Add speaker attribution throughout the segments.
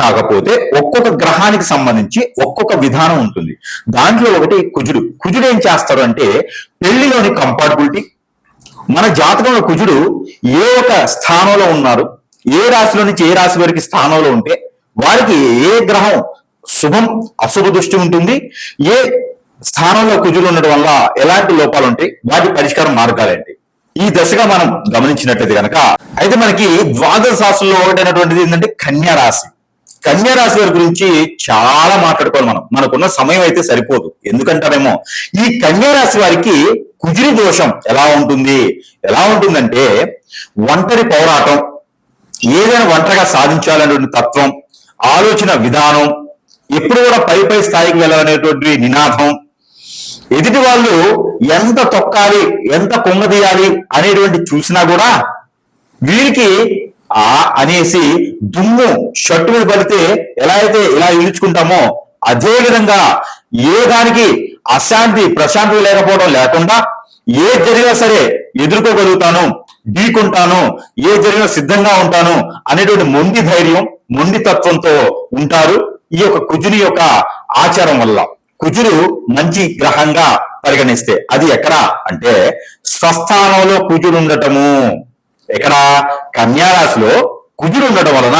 Speaker 1: కాకపోతే ఒక్కొక్క గ్రహానికి సంబంధించి ఒక్కొక్క విధానం ఉంటుంది. దాంట్లో ఒకటి కుజుడు. కుజుడు ఏం చేస్తారు అంటే పెళ్ళిలోని కంపాటబిలిటీ మన జాతకంలో కుజుడు ఏ ఒక స్థానంలో ఉన్నారు ఏ రాశిలో నుంచి ఏ రాశి వరకు స్థానంలో ఉంటే వారికి ఏ గ్రహం శుభం అశుభ దృష్టి ఉంటుంది. ఏ స్థానంలో కుజులు ఉండడం వల్ల ఎలాంటి లోపాలు ఉంటాయి? వాటి పరిష్కారం మార్గాలేంటి ఈ దశగా మనం గమనించినట్లయితే కనుక అయితే మనకి ద్వాదశ రాశుల్లో ఒకటైనటువంటిది ఏంటంటే కన్యా రాశి. కన్యా రాశి వారి గురించి చాలా మాట్లాడుకోవాలి మనం. మనకున్న సమయం అయితే సరిపోదు. ఎందుకంటారేమో ఈ కన్యా రాశి వారికి కుజిరి దోషం ఎలా ఉంటుంది? ఎలా ఉంటుందంటే ఒంటరి పోరాటం ఏదైనా ఒంటరిగా సాధించాలనేటువంటి తత్వం ఆలోచన విధానం ఎప్పుడు కూడా పై పై స్థాయికి వెళ్ళాలనేటువంటి నినాదం ఎదుటి వాళ్ళు ఎంత తొక్కాలి ఎంత కొంగదీయాలి అనేటువంటి చూసినా కూడా వీరికి ఆ అనేసి దుమ్ము షట్టు మీద పడితే ఎలా అయితే ఇలా ఇలుచుకుంటామో అదే విధంగా ఏ దానికి అశాంతి ప్రశాంతి లేకపోవడం లేకుండా ఏ జరిగినా సరే ఎదుర్కోగలుగుతాను ఢీకుంటాను ఏ జరిగినా సిద్ధంగా ఉంటాను అనేటువంటి మొండి ధైర్యం మొండి తత్వంతో ఉంటారు ఈ యొక్క కుజుని యొక్క ఆచారం వల్ల. కుజుడు మంచి గ్రహంగా పరిగణిస్తే అది ఎక్కడ అంటే స్వస్థానంలో కుజుడు ఉండటము. ఎక్కడ? కన్యారాశిలో కుజుడు ఉండటం వలన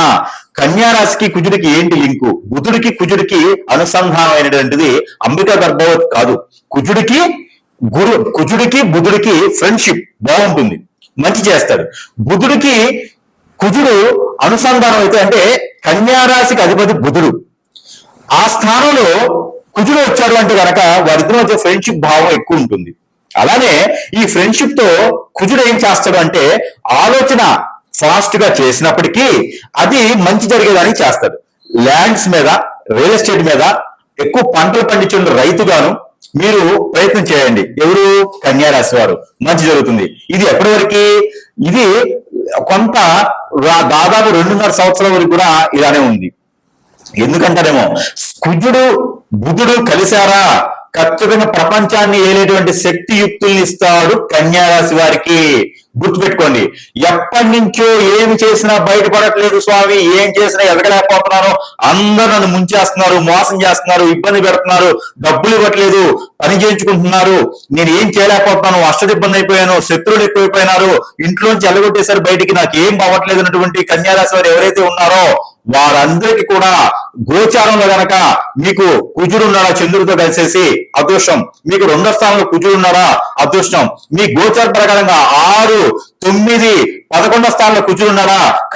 Speaker 1: కన్యారాశికి కుజుడికి ఏంటి లింకు బుధుడికి కుజుడికి అనుసంధానం అయినటువంటిది అంబికా గర్భవత్ కాదు. కుజుడికి గురు కుజుడికి బుధుడికి ఫ్రెండ్షిప్ బాగుంటుంది. మంచి చేస్తాడు. బుధుడికి కుజుడు అనుసంధానం అయితే అంటే కన్యారాశికి అధిపతి బుధుడు. ఆ స్థానంలో కుజుడు వచ్చాడు అంటే గనక వారిద్దరి మధ్య ఫ్రెండ్షిప్ భావం ఎక్కువ ఉంటుంది. అలానే ఈ ఫ్రెండ్షిప్తో కుజుడు ఏం చేస్తాడు అంటే ఆలోచన ఫాస్ట్గా చేసినప్పటికీ అది మంచి జరిగేదానికి చేస్తాడు. ల్యాండ్స్ మీద రియల్ ఎస్టేట్ మీద ఎక్కువ పంటలు పండించిన రైతుగాను మీరు ప్రయత్నం చేయండి. ఎవరు? కన్యారాశి వారు. మంచి జరుగుతుంది. ఇది ఎప్పటి వరకు ఇది కొంత దాదాపు రెండున్నర సంవత్సరాల వరకు కూడా ఇలానే ఉంది. ఎందుకంటారేమో కుజుడు బుధుడు కలిశారా? ఖచ్చితంగా ప్రపంచాన్ని ఏలేటువంటి శక్తి యుక్తుల్ని ఇస్తాడు కన్యారాశి వారికి. గుర్తుపెట్టుకోండి ఎప్పటి నుంచో ఏమి చేసినా బయటపడట్లేదు స్వామి ఏం చేసినా ఎదగలేకపోతున్నాను అందరూ నన్ను ముంచేస్తున్నారు మోసం చేస్తున్నారు ఇబ్బంది పెడుతున్నారు డబ్బులు ఇవ్వట్లేదు పని చేయించుకుంటున్నారు నేను ఏం చేయలేకపోతున్నాను అష్టది ఇబ్బంది అయిపోయాను శత్రువులు ఎక్కువైపోయినారు ఇంట్లోంచి ఎలగొట్టేసరి బయటికి నాకు ఏం అవ్వట్లేదు అన్నటువంటి కన్యారాశి వారు ఎవరైతే ఉన్నారో వారందరికీ కూడా గోచారంలో గనక మీకు కుజుడున్నాడా చంద్రుడితో కలిసేసి అదృష్టం. మీకు రెండో స్థానంలో కుజుడున్నాడా అదృష్టం. మీ గోచార ప్రకారంగా ఆరు తొమ్మిది పదకొండో స్థానంలో కుజుడు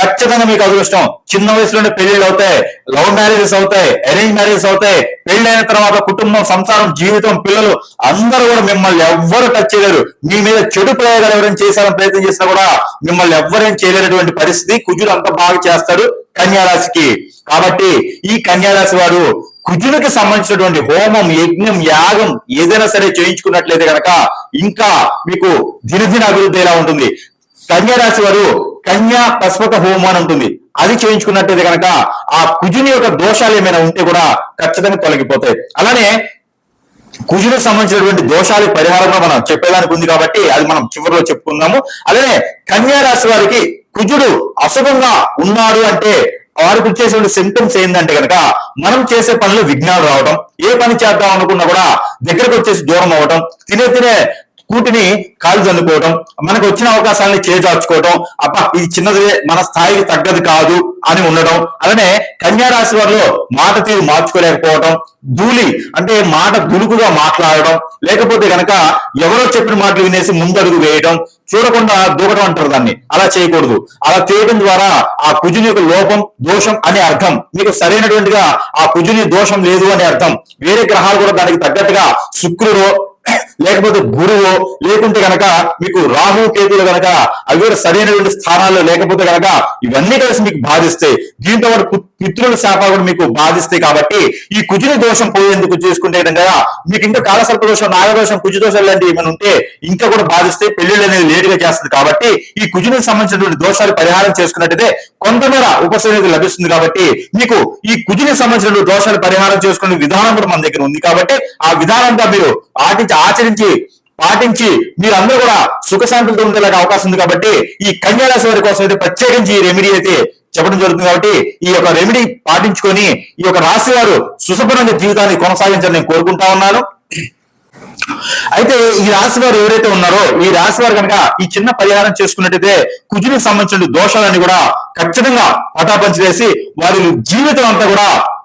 Speaker 1: ఖచ్చితంగా మీకు అదృష్టం. చిన్న వయసులోనే పెళ్ళిళ్ళు అవుతాయి లవ్ మ్యారేజెస్ అవుతాయి అరేంజ్ మ్యారేజెస్ అవుతాయి. పెళ్ళైన తర్వాత కుటుంబం సంసారం జీవితం పిల్లలు అందరూ కూడా మిమ్మల్ని ఎవ్వరు టచ్ చేయలేరు. మీ మీద చెడు ప్రయోగాలు ఎవరైనా చేశారని ప్రయత్నం చేసినా కూడా మిమ్మల్ని ఎవ్వరేం చేయలేనటువంటి పరిస్థితి కుజుడు అంత బాగా చేస్తాడు కన్యారాశికి. కాబట్టి ఈ కన్యారాశి వారు కుజునికి సంబంధించినటువంటి హోమం యజ్ఞం యాగం ఏదైనా సరే చేయించుకున్నట్లయితే కనుక ఇంకా మీకు దినదిన అభివృద్ధి ఎలా ఉంటుంది? కన్యారాశి వారు కన్యా పశుపత హోమం అని ఉంటుంది. అది చేయించుకున్నట్టయితే కనుక ఆ కుజుని యొక్క దోషాలు ఏమైనా ఉంటే కూడా ఖచ్చితంగా తొలగిపోతాయి. అలానే కుజులకు సంబంధించినటువంటి దోషాలు పరిహారంగా మనం చెప్పేదానికి ఉంది కాబట్టి అది మనం చివరిలో చెప్పుకుందాము. అలానే కన్యా రాశి వారికి కుజుడు అశుభంగా ఉన్నాడు అంటే వారికి వచ్చేటువంటి సిమ్టమ్స్ ఏంటంటే కనుక మనం చేసే పనులు విఘ్నాలు రావడం ఏ పని చేద్దాం అనుకున్నా కూడా దగ్గరకు వచ్చేసి దూరం అవ్వడం తినే తినే కూటిని కాలు చల్లుకోవడం మనకు వచ్చిన అవకాశాలని చేజార్చుకోవడం అబ్బా ఇది చిన్నది మన స్థాయికి తగ్గది కాదు అని ఉండడం అలానే కన్యా రాశి వారిలో మాట తీరు మార్చుకోలేకపోవడం ధూళి అంటే మాట దులుకుగా మాట్లాడడం లేకపోతే గనక ఎవరో చెప్పిన మాటలు వినేసి ముందడుగు వేయడం చూడకుండా దూకడం అంటారు దాన్ని. అలా చేయకూడదు. అలా చేయడం ద్వారా ఆ కుజుని యొక్క లోపం దోషం అనే అర్థం మీకు సరైనటువంటిగా ఆ కుజుని దోషం లేదు అనే అర్థం వేరే గ్రహాలు కూడా దానికి తగ్గట్టుగా శుక్రుడు లేకపోతే గురువు లేకుంటే గనక మీకు రాహు కేతులు గనక అవి కూడా సరైనటువంటి స్థానాల్లో లేకపోతే గనక ఇవన్నీ కలిసి మీకు బాధిస్తాయి దీంతో పాటు పితృల శాప కూడా మీకు బాధిస్తాయి కాబట్టి ఈ కుజుని దోషం పోయేందుకు చేసుకుంటే కదా మీకు ఇంకా కాలసర్ప దోషం నాగదోషం కుజు దోషాలు లాంటివి ఏమైనా ఉంటే ఇంకా కూడా బాధిస్తే పెళ్ళిళ్ళు అనేది లేటుగా చేస్తుంది కాబట్టి ఈ కుజునికి సంబంధించినటువంటి దోషాలు పరిహారం చేసుకున్నట్టయితే కొంతమేర ఉపశమనం లభిస్తుంది కాబట్టి మీకు ఈ కుజునికి సంబంధించినటువంటి దోషాలు పరిహారం చేసుకునే విధానం కూడా మన దగ్గర ఉంది కాబట్టి ఆ విధానంగా మీరు ఆటించి ఆచరించి పాటించి మీరందరూ కూడా సుఖశాంతులతో ఉండేలాగా అవకాశం ఉంది కాబట్టి ఈ కన్యారాశి వారి కోసం అయితే ప్రత్యేకించి ఈ రెమెడీ అయితే చెప్పడం జరుగుతుంది కాబట్టి ఈ యొక్క రెమెడీ పాటించుకొని ఈ యొక్క రాశి వారు సుసంపన్న జీవితాన్ని కొనసాగించాలని నేను కోరుకుంటా ఉన్నాను. అయితే ఈ రాశి వారు ఎవరైతే ఉన్నారో ఈ రాశి వారు కనుక ఈ చిన్న పరిహారం చేసుకున్నట్టయితే కుజునికి సంబంధించిన దోషాలన్నీ కూడా ఖచ్చితంగా పటాపంచి వేసి వారి జీవితం అంతా కూడా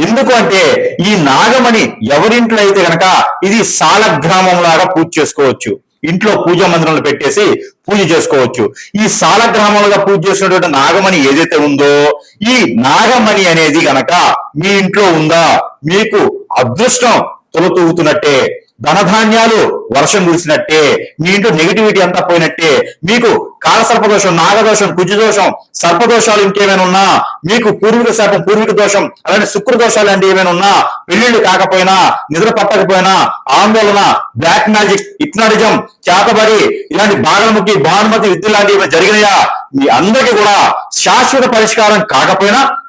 Speaker 1: ఎందుకు అంటే ఈ నాగమణి ఎవరింట్లో అయితే గనక ఇది సాలగ్రామం లాగా పూజ చేసుకోవచ్చు. ఇంట్లో పూజా మందిరంలో పెట్టేసి పూజ చేసుకోవచ్చు. ఈ సాలగ్రామంగా పూజ చేసినటువంటి నాగమణి ఏదైతే ఉందో ఈ నాగమణి అనేది గనక మీ ఇంట్లో ఉందా? మీకు అదృష్టం తొలతూగుతున్నట్టే. ధనధాన్యాలు వర్షం కురిసినట్టే మీ ఇంట్లో నెగిటివిటీ అంతా పోయినట్టే మీకు కాలసర్పదోషం నాగదోషం కుజదోషం సర్పదోషాలు ఇంకేమైనా ఉన్నా మీకు పూర్వీక శాపం పూర్వీక దోషం అలాంటి శుక్ర దోషాలు అంటే ఏమైనా ఉన్నా పెళ్ళిళ్ళు కాకపోయినా నిద్ర పట్టకపోయినా ఆందోళన బ్లాక్ మ్యాజిక్ ఇప్నాటిజం చేతబడి ఇలాంటి బాగలముఖి భానుమతి విద్య లాంటివి జరిగినాయా? మీ అందరికీ కూడా శాశ్వత పరిష్కారం కాకపోయినా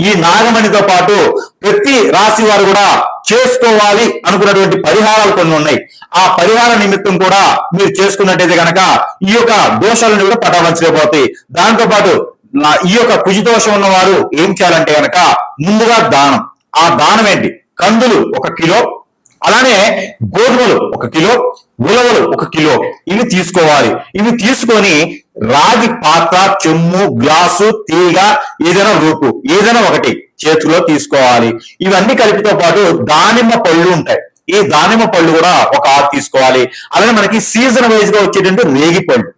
Speaker 1: ఈ నాగమణితో పాటు ప్రతి రాశి వారు కూడా చేసుకోవాలి అనుకున్నటువంటి పరిహారాలు కొన్ని ఉన్నాయి. ఆ పరిహార నిమిత్తం కూడా మీరు చేసుకున్నట్టయితే గనక ఈ యొక్క దోషాలను కూడా పట్టవలసిపోతాయి దాంతో పాటు నా ఈ యొక్క కుజి దోషం ఉన్న వారు ఏం చేయాలంటే గనక ముందుగా దానం. ఆ దానం ఏంటి? కందులు ఒక కిలో అలానే గోధుమలు ఒక కిలో ఉలవలు ఒక కిలో. ఇవి తీసుకోవాలి. ఇవి తీసుకొని రాగి పాత్ర చెమ్ము గ్లాసు తీగ ఏదైనా రూపు ఏదైనా ఒకటి చేతిలో తీసుకోవాలి. ఇవన్నీ కలిపితో పాటు దానిమ్మ పళ్ళు ఉంటాయి. ఈ దానిమ్మ పళ్ళు కూడా ఒక ఆరు తీసుకోవాలి. అలాగే మనకి సీజన్ వైజ్గా వచ్చేటువంటి రేగి పళ్ళు.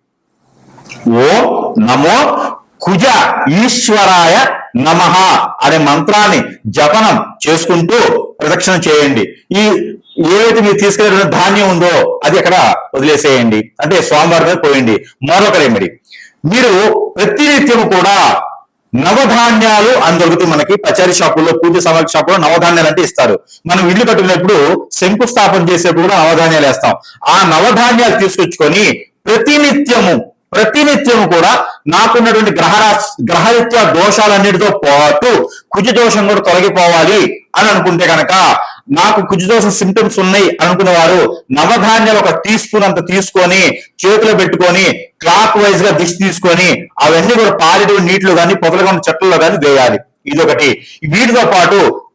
Speaker 1: ఓ నమో కుజ ఈశ్వరాయ నమః అనే మంత్రాన్ని జపనం చేసుకుంటూ ప్రదక్షిణ చేయండి. ఈ ఏదైతే మీరు తీసుకెళ్ళిన ధాన్యం ఉందో అది అక్కడ వదిలేసేయండి. అంటే స్వామివారి మీద పోయండి. మరొక రెమెడీ. మీరు ప్రతినిత్యం కూడా నవధాన్యాలు అని దొరుకుతాయి మనకి పచారీ షాపుల్లో పూజ సమాజ షాపులో నవధాన్యాలు అంటే ఇస్తారు. మనం ఇల్లు కట్టుకున్నప్పుడు శంకుస్థాపన చేసేప్పుడు కూడా నవధాన్యాలు వేస్తాం. ఆ నవధాన్యాలు తీసుకొచ్చుకొని ప్రతినిత్యము ప్రతినిత్యము కూడా నాకున్నటువంటి గ్రహ గ్రహరీత్యా దోషాలన్నిటితో పాటు కుజ దోషం కూడా తొలగిపోవాలి అని అనుకుంటే కనుక నాకు కుజ సింటమ్స్ సిమ్టమ్స్ ఉన్నాయి అనుకున్న వారు నవధాన్యాలు ఒక టీ స్పూన్ అంత తీసుకొని చేతిలో పెట్టుకొని క్లాక్ వైజ్గా దిష్టి తీసుకొని అవన్నీ కూడా పారేటువంటి నీటిలో కానీ పొదలుగా ఉన్న చెట్లలో కానీ వేయాలి. ఇదొకటి. వీటితో పాటు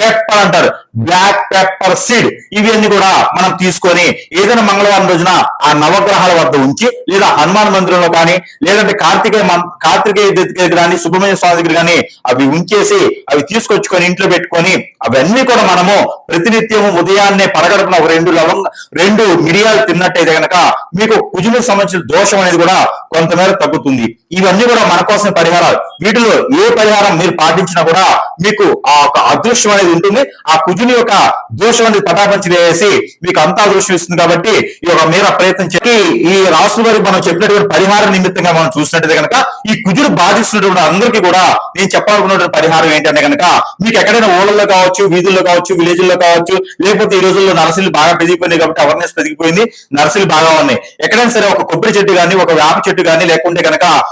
Speaker 1: పెప్పర్ అంటారు. బ్లాక్ పెప్పర్ సీడ్ ఇవన్నీ కూడా మనం తీసుకొని ఏదైనా మంగళవారం రోజున ఆ నవగ్రహాల వద్ద ఉంచి లేదా హనుమాన్ మందిరంలో కానీ లేదంటే కార్తికేయ కార్తికేయ దగ్గర కానీ సుబ్రహ్మణ్య స్వామి దగ్గర కానీ అవి ఉంచేసి అవి తీసుకొచ్చుకొని ఇంట్లో పెట్టుకొని అవన్నీ కూడా మనము ప్రతినిత్యము ఉదయాన్నే పరగడుపున ఒక రెండు లవంగ రెండు మిరియాలు తిన్నట్టయితే గనక మీకు కుజులకు సంబంధించిన దోషం అనేది కూడా కొంతమేర తగ్గుతుంది. ఇవన్నీ కూడా మన కోసం పరిహారాలు. వీటిలో ఏ పరిహారం మీరు పాటించినా కూడా మీకు ఆ ఒక అదృష్టం అనేది ఉంటుంది. ఆ కుజుని యొక్క దోషం అనేది పటాపంచి వేసి మీకు అంతా అదృష్టం ఇస్తుంది కాబట్టి ఈ యొక్క మేర ప్రయత్నం చేసి ఈ రాసు వారికి మనం చెప్పినటువంటి పరిహార నిమిత్తంగా మనం చూసినట్టయితే కనుక ఈ కుజుడు బాధిస్తున్నటువంటి అందరికీ కూడా నేను చెప్పాలనుకున్నటువంటి పరిహారం ఏంటంటే కనుక మీకు ఎక్కడైనా ఊళ్ళల్లో కావచ్చు వీధుల్లో కావచ్చు విలేజ్ల్లో కావచ్చు లేకపోతే ఈ రోజుల్లో నర్సరీలు బాగా పెరిగిపోయినాయి కాబట్టి అవేర్నెస్ పెరిగిపోయింది. నర్సరీలు బాగా ఉన్నాయి. ఎక్కడైనా సరే ఒక కొబ్బరి చెట్టు కానీ ఒక వేప చెట్టు కానీ లేకుంటే కనుక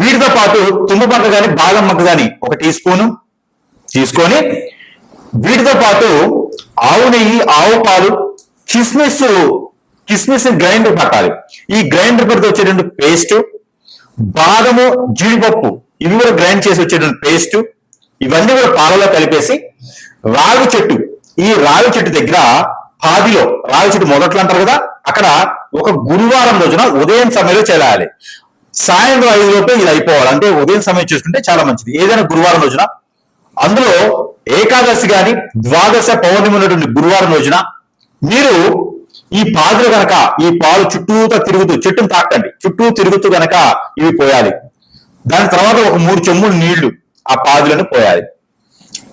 Speaker 1: వీటితో పాటు తుమ్మపక్క కానీ బాదం మక్క కానీ ఒక టీ స్పూను తీసుకొని వీటితో పాటు ఆవు నెయ్యి ఆవు పాలు కిస్మిస్ కిస్మిస్ గ్రైండర్ పట్టాలి. ఈ గ్రైండర్ పెడితే వచ్చేటువంటి పేస్ట్ బాదము జీడిపప్పు ఇవి కూడా గ్రైండ్ చేసి వచ్చేటువంటి పేస్ట్ ఇవన్నీ కూడా పాలలో కలిపేసి రావి చెట్టు ఈ రావి చెట్టు దగ్గర పాదిలో రావి చెట్టు మొదట్లో అంటారు కదా అక్కడ ఒక గురువారం రోజున ఉదయం సమయంలో చేయాలి. సాయంత్రం ఐదు లోపే ఇది అయిపోవాలి. అంటే ఉదయం సమయం చూసుకుంటే చాలా మంచిది. ఏదైనా గురువారం రోజున. అందులో ఏకాదశి గాని ద్వాదశ పౌర్ణమి ఉన్నటువంటి గురువారం రోజున మీరు ఈ పాదులు గనక ఈ పాలు చుట్టూతో తిరుగుతూ చెట్టును తాకండి. చుట్టూ తిరుగుతూ గనక ఇవి పోయాలి. దాని తర్వాత ఒక మూడు చెమ్ములు నీళ్ళు ఆ పాదులను పోయాలి.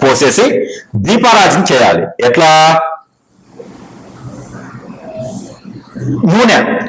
Speaker 1: పోసేసి దీపారాజన చేయాలి. ఎట్లా? నూనె.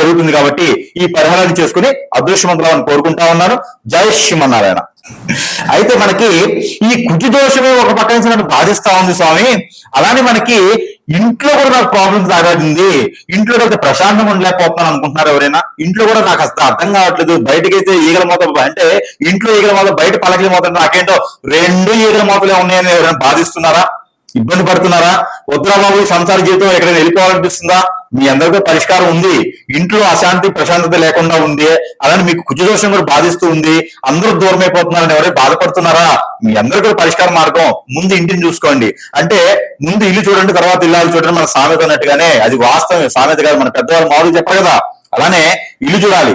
Speaker 1: జరుగుతుంది కాబట్టి ఈ పరిహారాన్ని చేసుకుని అదృష్టవంతులని కోరుకుంటా ఉన్నాను జై శ్రీమన్నారాయణ. అయితే మనకి ఈ కుజు దోషమే ఒక పక్క నుంచి నన్ను బాధిస్తా ఉంది స్వామి. అలానే మనకి ఇంట్లో కూడా నాకు ప్రాబ్లమ్స్ ఆగాడింది ఇంట్లో అయితే ప్రశాంతంగా ఉండలేకపోతున్నాను అనుకుంటున్నారు ఎవరైనా. ఇంట్లో కూడా నాకు అసలు అర్థం కావట్లేదు. బయటకైతే ఈగల మోత అంటే ఇంట్లో ఈగల మోత బయట పలకల మోత నాకేంటో రెండు ఈగల మోతలే ఉన్నాయని ఎవరైనా బాధిస్తున్నారా? ఇబ్బంది పడుతున్నారా? వద్దురా బాబు సంసార జీవితం ఎక్కడైనా వెళ్ళిపోవాలనిపిస్తుందా? మీ అందరికీ పరిష్కారం ఉంది. ఇంట్లో అశాంతి ప్రశాంతత లేకుండా ఉంది. అలానే మీకు కుజదోషం కూడా బాధిస్తూ ఉంది. అందరూ దూరం అయిపోతున్నారని ఎవరైనా బాధపడుతున్నారా? మీ అందరికీ కూడా పరిష్కార మార్గం ముందు ఇంటిని చూసుకోండి. అంటే ముందు ఇల్లు చూడండి తర్వాత ఇల్లాలు చూడండి మన సామెత అన్నట్టుగానే అది వాస్తవం సామెత కాదు మన పెద్దవాళ్ళు మామూలుగా చెప్పరు కదా. అలానే ఇల్లు చూడాలి.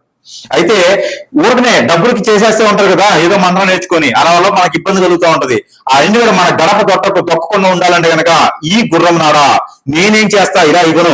Speaker 1: అయితే ఊరికనే డబ్బులకి చేసేస్తూ ఉంటారు కదా ఏదో మంత్రం నేర్చుకొని అలా వల్ల మనకి ఇబ్బంది కలుగుతూ ఉంటది. ఆ రెండు కూడా మన గడప తొట్టకు తొక్కకుండా ఉండాలంటే గనక ఈ గుర్రం నారా నేనేం చేస్తా ఇలా ఇవ్వను.